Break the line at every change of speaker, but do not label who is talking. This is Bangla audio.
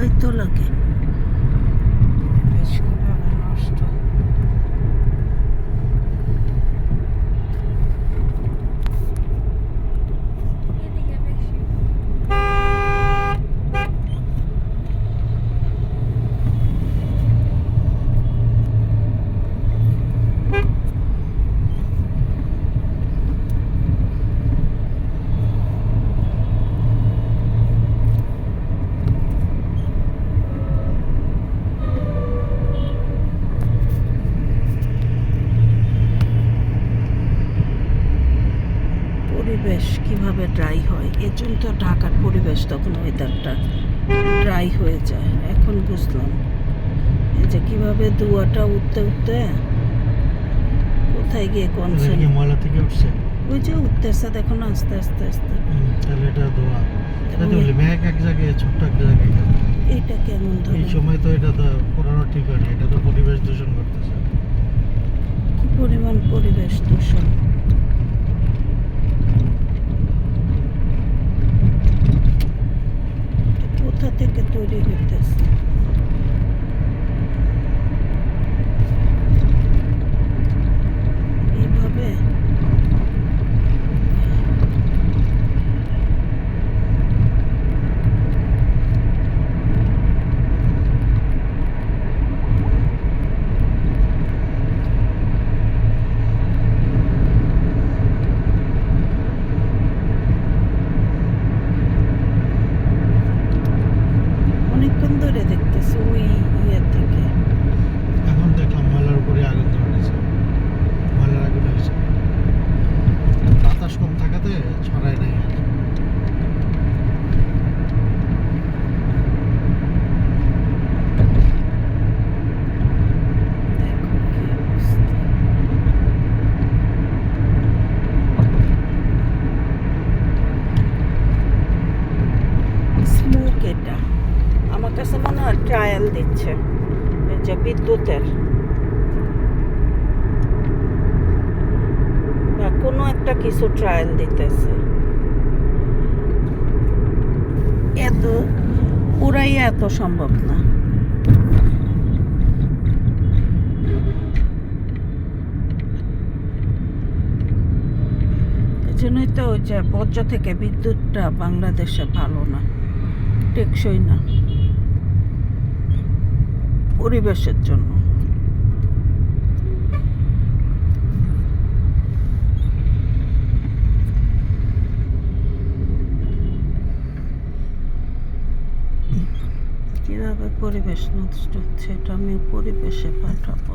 esto
lo que
পরিবেশ কীভাবে ড্রাই হয়? এর জন্য তো ঢাকার পরিবেশ তখন ওয়েদারটা ড্রাই হয়ে যায় এখন বুঝলাম। এই যে কীভাবে ধোঁয়াটা উঠতে উঠতে কোথায় গিয়ে
এটা
কনসেন্ট
ময়লা থেকে উঠছে।
ওই যে উঠতেছে দেখো না আস্তে আস্তে আস্তে।
তাহলে এটা ধোয়া। এটা বলি মেঘ এক জায়গায় ছোট্ট একটা জায়গায়।
এইটা কেমন
এই সময় তো এটা তো পুরানো ঠিক হয় এটা তো পরিবেশ দূষণ করতেছে।
কি পরিমাণ পরিবেশ দূষণ?
বাতাস কম থাকাতে ছড়ায় নাই আর।
দেখো কি অবস্থা স্মোক এটা আমার কাছে মনে হয় ট্রায়াল দিচ্ছে এই যে বিদ্যুতের কোনো একটা কিছু ট্রায়াল দিতেছে। এত, ওরাই এত সম্ভব না। এজন্যই তো ওই যে বর্জ্য থেকে বিদ্যুৎটা বাংলাদেশে ভালো না, টেকসই না। পরিবেশের জন্য। কীভাবে পরিবেশ নষ্ট হচ্ছে এটা আমি পরিবেশে পাঠাবো।